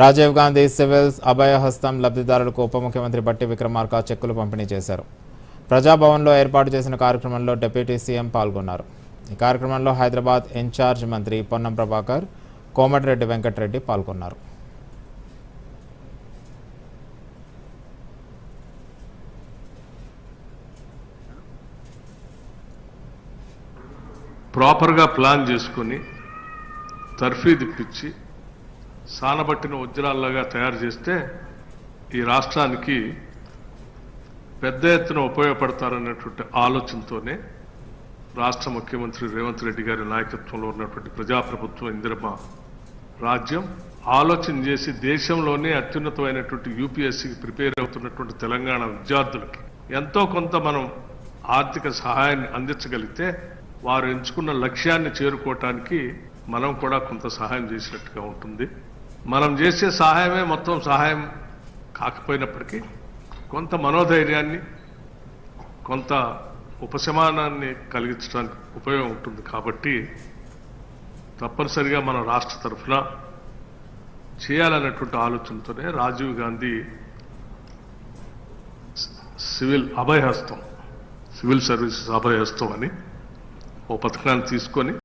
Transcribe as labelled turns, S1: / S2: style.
S1: Rajiv Gandhi civils అభయహస్తం లబ్ధిదారులకు ఉప ముఖ్యమంత్రి బట్టి విక్రమార్క చెక్కులు పంపిణీ చేశారు. ప్రజాభవన్లో ఏర్పాటు చేసిన కార్యక్రమంలో డిప్యూటీ సీఎం పాల్గొన్నారు. ఈ కార్యక్రమంలో హైదరాబాద్ ఇన్ఛార్జ్ మంత్రి పొన్నం ప్రభాకర్ కోమటిరెడ్డి వెంకటరెడ్డి పాల్గొన్నారు.
S2: ప్రాపర్గా ప్లాన్ చేసుకొని తర్ఫీ తిప్పించి సానబట్టిన వజ్రాల్లాగా తయారు చేస్తే ఈ రాష్ట్రానికి పెద్ద ఎత్తున ఉపయోగపడతారన్నటువంటి ఆలోచనతోనే రాష్ట్ర ముఖ్యమంత్రి రేవంత్ రెడ్డి గారి నాయకత్వంలో ఉన్నటువంటి ప్రజాప్రభుత్వం ఇందిరమ్మ రాజ్యం ఆలోచన చేసి దేశంలోనే అత్యున్నతమైనటువంటి యూపీఎస్సీకి ప్రిపేర్ అవుతున్నటువంటి తెలంగాణ విద్యార్థులకి ఎంతో కొంత మనం ఆర్థిక సహాయాన్ని అందించగలిగితే వారు ఎంచుకున్న లక్ష్యాన్ని చేరుకోవటానికి మనం కూడా కొంత సహాయం చేసినట్టుగా ఉంటుంది. మనం చేసే సహాయమే మొత్తం సహాయం కాకపోయినప్పటికీ కొంత మనోధైర్యాన్ని కొంత ఉపశమానాన్ని కలిగించడానికి ఉపయోగం ఉంటుంది కాబట్టి తప్పనిసరిగా మన రాష్ట్ర తరఫున చేయాలన్నటువంటి ఆలోచనతోనే Rajiv Gandhi civil Abhayahastam civil services Abhayahastam అని ఓ పథకాన్ని తీసుకొని